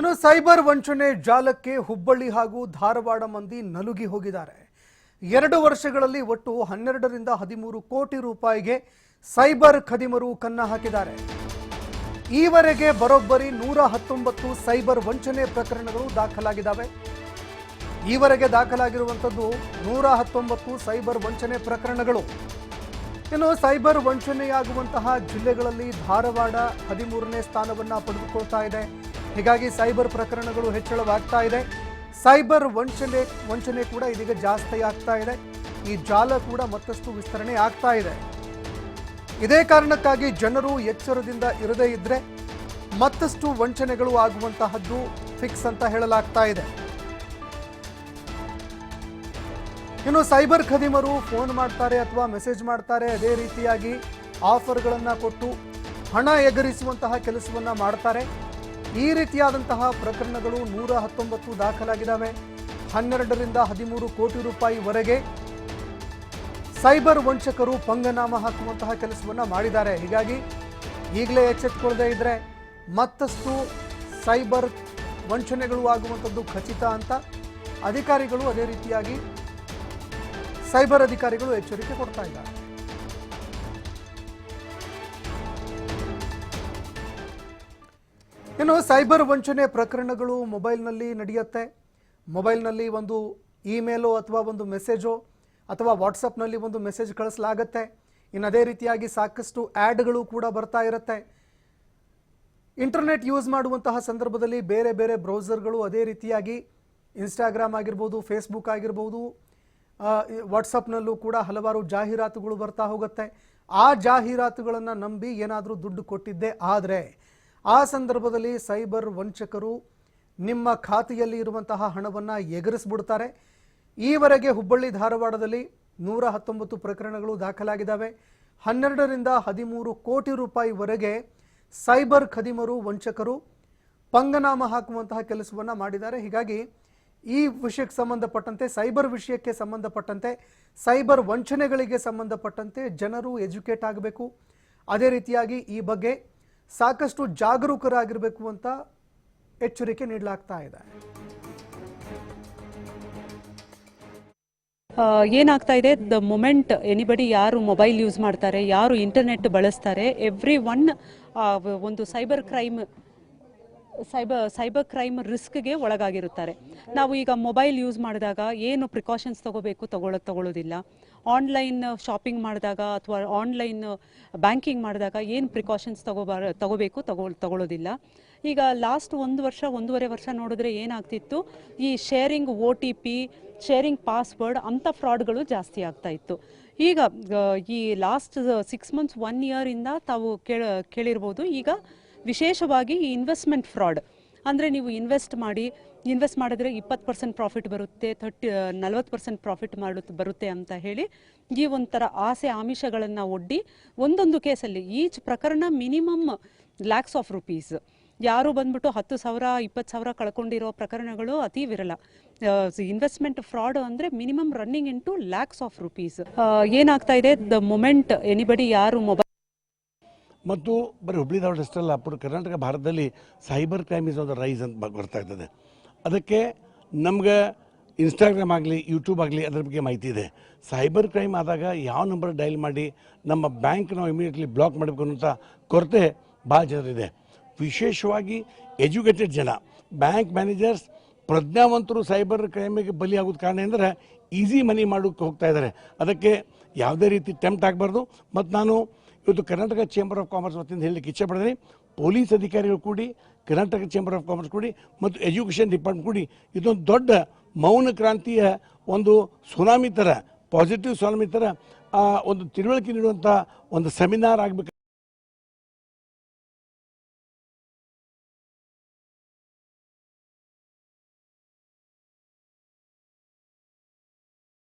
ಇನ್ನು ಸೈಬರ್ ವಂಚನೆ ಜಾಲಕ್ಕೆ ಹುಬ್ಬಳ್ಳಿ ಹಾಗೂ ಧಾರವಾಡ ಮಂದಿ ನಲುಗಿ ಹೋಗಿದ್ದಾರೆ. ಎರಡು ವರ್ಷಗಳಲ್ಲಿ ಒಟ್ಟು ಹನ್ನೆರಡರಿಂದ ಹದಿಮೂರು ಕೋಟಿ ರೂಪಾಯಿಗೆ ಸೈಬರ್ ಖದಿಮರು ಕನ್ನ ಹಾಕಿದ್ದಾರೆ. ಈವರೆಗೆ ಬರೋಬ್ಬರಿ ನೂರ ಹತ್ತೊಂಬತ್ತು ಸೈಬರ್ ವಂಚನೆ ಪ್ರಕರಣಗಳು ದಾಖಲಾಗಿದ್ದಾವೆ. ಈವರೆಗೆ ದಾಖಲಾಗಿರುವಂಥದ್ದು ನೂರ ಹತ್ತೊಂಬತ್ತು ಸೈಬರ್ ವಂಚನೆ ಪ್ರಕರಣಗಳು. ಇನ್ನು ಸೈಬರ್ ವಂಚನೆಯಾಗುವಂತಹ ಜಿಲ್ಲೆಗಳಲ್ಲಿ ಧಾರವಾಡ ಹದಿಮೂರನೇ ಸ್ಥಾನವನ್ನು ಪಡೆದುಕೊಳ್ತಾ ಇದೆ. ಹೀಗಾಗಿ ಸೈಬರ್ ಪ್ರಕರಣಗಳು ಹೆಚ್ಚಳವಾಗ್ತಾ ಇದೆ. ಸೈಬರ್ ವಂಚನೆ ವಂಚನೆ ಕೂಡ ಇದೀಗ ಜಾಸ್ತಿ ಆಗ್ತಾ ಇದೆ. ಈ ಜಾಲ ಕೂಡ ಮತ್ತಷ್ಟು ವಿಸ್ತರಣೆ ಆಗ್ತಾ ಇದೆ. ಇದೇ ಕಾರಣಕ್ಕಾಗಿ ಜನರು ಎಚ್ಚರದಿಂದ ಇರದೇ ಇದ್ರೆ ಮತ್ತಷ್ಟು ವಂಚನೆಗಳು ಆಗುವಂತಹದ್ದು ಫಿಕ್ಸ್ ಅಂತ ಹೇಳಲಾಗ್ತಾ ಇದೆ. ಇನ್ನು ಸೈಬರ್ ಖದೀಮರು ಫೋನ್ ಮಾಡ್ತಾರೆ ಅಥವಾ ಮೆಸೇಜ್ ಮಾಡ್ತಾರೆ. ಅದೇ ರೀತಿಯಾಗಿ ಆಫರ್ಗಳನ್ನು ಕೊಟ್ಟು ಹಣ ಎಗರಿಸುವಂತಹ ಕೆಲಸವನ್ನ ಮಾಡ್ತಾರೆ. ಈ ರೀತಿಯಾದಂತಹ ಪ್ರಕರಣಗಳು ನೂರ ಹತ್ತೊಂಬತ್ತು ದಾಖಲಾಗಿದ್ದಾವೆ. ಹನ್ನೆರಡರಿಂದ ಹದಿಮೂರು ಕೋಟಿ ರೂಪಾಯಿವರೆಗೆ ಸೈಬರ್ ವಂಚಕರು ಪಂಗನಾಮ ಹಾಕುವಂತಹ ಕೆಲಸವನ್ನು ಮಾಡಿದ್ದಾರೆ. ಹೀಗಾಗಿ ಈಗಲೇ ಎಚ್ಚೆತ್ತುಕೊಳ್ಳದೆ ಇದ್ರೆ ಮತ್ತಷ್ಟು ಸೈಬರ್ ವಂಚನೆಗಳು ಆಗುವಂಥದ್ದು ಖಚಿತ ಅಂತ ಅಧಿಕಾರಿಗಳು ಅದೇ ರೀತಿಯಾಗಿ ಸೈಬರ್ ಅಧಿಕಾರಿಗಳು ಎಚ್ಚರಿಕೆ ಕೊಡ್ತಾ ಇದ್ದಾರೆ. ಇನ್ನು ಸೈಬರ್ ವಂಚನೆ ಪ್ರಕರಣಗಳು ಮೊಬೈಲ್ನಲ್ಲಿ ನಡೆಯುತ್ತೆ. ಮೊಬೈಲ್ನಲ್ಲಿ ಒಂದು ಇಮೇಲು ಅಥವಾ ಒಂದು ಮೆಸೇಜೋ ಅಥವಾ ವಾಟ್ಸಪ್ನಲ್ಲಿ ಒಂದು ಮೆಸೇಜ್ ಕಳಿಸಲಾಗತ್ತೆ. ಇನ್ನು ಅದೇ ರೀತಿಯಾಗಿ ಸಾಕಷ್ಟು ಆ್ಯಡ್ಗಳು ಕೂಡ ಬರ್ತಾ ಇರುತ್ತೆ. ಇಂಟರ್ನೆಟ್ ಯೂಸ್ ಮಾಡುವಂತಹ ಸಂದರ್ಭದಲ್ಲಿ ಬೇರೆ ಬೇರೆ ಬ್ರೌಸರ್ಗಳು ಅದೇ ರೀತಿಯಾಗಿ ಇನ್ಸ್ಟಾಗ್ರಾಮ್ ಆಗಿರ್ಬೋದು, ಫೇಸ್ಬುಕ್ ಆಗಿರ್ಬೋದು ವಾಟ್ಸಪ್ನಲ್ಲೂ ಕೂಡ ಹಲವಾರು ಜಾಹೀರಾತುಗಳು ಬರ್ತಾ ಹೋಗುತ್ತೆ. ಆ ಜಾಹೀರಾತುಗಳನ್ನು ನಂಬಿ ಏನಾದರೂ ದುಡ್ಡು ಕೊಟ್ಟಿದ್ದೆ ಆದರೆ ಆ ಸಂದರ್ಭದಲ್ಲಿ ಸೈಬರ್ ವಂಚಕರು ನಿಮ್ಮ ಖಾತೆಯಲ್ಲಿ ಇರುವಂತಹ ಹಣವನ್ನು ಎಗರಿಸ್ಬಿಡ್ತಾರೆ. ಈವರೆಗೆ ಹುಬ್ಬಳ್ಳಿ ಧಾರವಾಡದಲ್ಲಿ ನೂರ ಹತ್ತೊಂಬತ್ತು ಪ್ರಕರಣಗಳು ದಾಖಲಾಗಿದ್ದಾವೆ. ಹನ್ನೆರಡರಿಂದ ಹದಿಮೂರು ಕೋಟಿ ರೂಪಾಯಿವರೆಗೆ ಸೈಬರ್ ಖದಿಮರು ವಂಚಕರು ಪಂಗನಾಮ ಹಾಕುವಂತಹ ಕೆಲಸವನ್ನು ಮಾಡಿದ್ದಾರೆ. ಹೀಗಾಗಿ ಈ ವಿಷಯಕ್ಕೆ ಸಂಬಂಧಪಟ್ಟಂತೆ, ಸೈಬರ್ ವಿಷಯಕ್ಕೆ ಸಂಬಂಧಪಟ್ಟಂತೆ, ಸೈಬರ್ ವಂಚನೆಗಳಿಗೆ ಸಂಬಂಧಪಟ್ಟಂತೆ ಜನರು ಎಜುಕೇಟ್ ಆಗಬೇಕು. ಅದೇ ರೀತಿಯಾಗಿ ಈ ಬಗ್ಗೆ ಸಾಕಷ್ಟು ಜಾಗರೂಕರಾಗಿರಬೇಕು ಅಂತ ಎಚ್ಚರಿಕೆ ನೀಡಲಾಗ್ತಾ ಇದೆ. ಏನಾಗ್ತಾ ಇದೆ? ದ ಮೊಮೆಂಟ್ ಎನಿಬಡಿ ಯಾರು ಮೊಬೈಲ್ ಯೂಸ್ ಮಾಡ್ತಾರೆ, ಯಾರು ಇಂಟರ್ನೆಟ್ ಬಳಸ್ತಾರೆ ಎವ್ರಿ ಒನ್ ಒಂದು cyber crime cyber cyber crime ರಿಸ್ಕ್ಗೆ ಒಳಗಾಗಿರುತ್ತಾರೆ. ನಾವು ಈಗ ಮೊಬೈಲ್ ಯೂಸ್ ಮಾಡಿದಾಗ ಏನು ಪ್ರಿಕಾಷನ್ಸ್ ತಗೋಬೇಕು ತಗೊಳ್ಳೋ ತಗೊಳ್ಳೋದಿಲ್ಲ ಆನ್ಲೈನ್ ಶಾಪಿಂಗ್ ಮಾಡಿದಾಗ ಅಥವಾ ಆನ್ಲೈನ್ ಬ್ಯಾಂಕಿಂಗ್ ಮಾಡಿದಾಗ ಏನು ಪ್ರಿಕಾಷನ್ಸ್ ತಗೋಬಾರ ತಗೋಬೇಕು ತಗೋ ತಗೊಳ್ಳೋದಿಲ್ಲ ಈಗ ಲಾಸ್ಟ್ ಒಂದು ವರ್ಷ, ಒಂದೂವರೆ ವರ್ಷ ನೋಡಿದ್ರೆ ಏನಾಗ್ತಿತ್ತು? ಈ sharing O T P, sharing password ಅಂಥ ಫ್ರಾಡ್ಗಳು ಜಾಸ್ತಿ ಆಗ್ತಾ ಇತ್ತು. ಈಗ, ಈ ಲಾಸ್ಟ್ ಸಿಕ್ಸ್ ಮಂತ್ಸ್, ಒನ್ ಇಯರಿಂದ ತಾವು ಕೇಳ, ಕೇಳಿರ್ಬೋದು. ಈಗ ವಿಶೇಷವಾಗಿ ಈ ಇನ್ವೆಸ್ಟ್ಮೆಂಟ್ ಫ್ರಾಡ್ ಅಂದರೆ ನೀವು ಇನ್ವೆಸ್ಟ್ ಮಾಡಿ ಇನ್ವೆಸ್ಟ್ ಮಾಡಿದ್ರೆ ಇಪ್ಪತ್ತು ಪರ್ಸೆಂಟ್ ಪ್ರಾಫಿಟ್ ಬರುತ್ತೆ ಥರ್ಟಿ ನಲ್ವತ್ತು ಪರ್ಸೆಂಟ್ ಪ್ರಾಫಿಟ್ ಮಾಡುತ್ತೆ ಬರುತ್ತೆ ಅಂತ ಹೇಳಿ ಈ ಒಂಥರ ಆಸೆ ಆಮಿಷಗಳನ್ನು ಒಡ್ಡಿ ಒಂದೊಂದು ಕೇಸಲ್ಲಿ ಈಚ್ ಪ್ರಕರಣ ಮಿನಿಮಮ್ ಲ್ಯಾಕ್ಸ್ ಆಫ್ ರುಪೀಸ್ ಯಾರು ಬಂದ್ಬಿಟ್ಟು ಹತ್ತು ಸಾವಿರ, ಇಪ್ಪತ್ತು ಸಾವಿರ ಕಳ್ಕೊಂಡಿರೋ ಪ್ರಕರಣಗಳು ಅತಿ ವಿರಳ. ಇನ್ವೆಸ್ಟ್ಮೆಂಟ್ ಫ್ರಾಡ್ ಅಂದರೆ minimum running into lakhs of rupees ಏನಾಗ್ತಾ ಇದೆ? ದ ಮೊಮೆಂಟ್ ಎನಿಬಡಿ ಯಾರು ಮೊಬೈಲ್ ಮತ್ತು ಬರೀ ಹುಬ್ಳಿ ಧಾರವಾಡ ಅಷ್ಟಲ್ಲ ಕರ್ನಾಟಕ ಭಾರತದಲ್ಲಿ ಸೈಬರ್ ಕ್ರೈಮ್ ಇಸ್ ಒಂದು ರೈಸ್ ಅಂತ ಬರ್ತಾ ಇರ್ತದೆ. ಅದಕ್ಕೆ ನಮ್ಗೆ ಇನ್ಸ್ಟಾಗ್ರಾಮ್ ಆಗಲಿ ಯೂಟ್ಯೂಬ್ ಆಗಲಿ ಅದ್ರ ಬಗ್ಗೆ ಮಾಹಿತಿ ಇದೆ. ಸೈಬರ್ ಕ್ರೈಮ್ ಆದಾಗ ಯಾವ ನಂಬರ್ ಡೈಲ್ ಮಾಡಿ ನಮ್ಮ ಬ್ಯಾಂಕ್ ನಾವು ಇಮಿಡಿಯೇಟ್ಲಿ ಬ್ಲಾಕ್ ಮಾಡಬೇಕು ಅನ್ನೋಂಥ ಕೊರತೆ ಭಾಳ ಜನರಿದೆ. ವಿಶೇಷವಾಗಿ ಎಜುಕೇಟೆಡ್ ಜನ ಬ್ಯಾಂಕ್ ಮ್ಯಾನೇಜರ್ಸ್ ಪ್ರಜ್ಞಾವಂತರು ಸೈಬರ್ ಕ್ರೈಮಿಗೆ ಬಲಿಯಾಗೋದು ಕಾರಣ ಅಂದರೆ ಈಸಿ ಮನಿ ಮಾಡೋಕ್ಕೆ ಹೋಗ್ತಾ ಇದ್ದಾರೆ ಅದಕ್ಕೆ ಯಾವುದೇ ರೀತಿ ಟೆಂಪ್ಟ್ ಆಗಬಾರ್ದು. ಮತ್ತು ನಾನು ಇವತ್ತು ಕರ್ನಾಟಕ ಚೇಂಬರ್ ಆಫ್ ಕಾಮರ್ಸ್ ವತಿಯಿಂದ ಹೇಳಲಿಕ್ಕೆ ಇಚ್ಛೆ ಪೊಲೀಸ್ ಅಧಿಕಾರಿಗಳು ಕೂಡಿ, ಕರ್ನಾಟಕ ಚೇಂಬರ್ ಆಫ್ ಕಾಮರ್ಸ್ ಕೂಡಿ ಮತ್ತು ಎಜುಕೇಷನ್ ಡಿಪಾರ್ಟ್ಮೆಂಟ್ ಕೂಡಿ ಇದೊಂದು ದೊಡ್ಡ ಮೌನ ಕ್ರಾಂತಿಯ ಒಂದು ಸುನಾಮಿ ಥರ ಪಾಸಿಟಿವ್ ಸುನಾಮಿ ಥರ ಒಂದು ತಿಳುವಳಿಕೆ ನೀಡುವಂಥ ಒಂದು ಸೆಮಿನಾರ್ ಆಗಬೇಕು.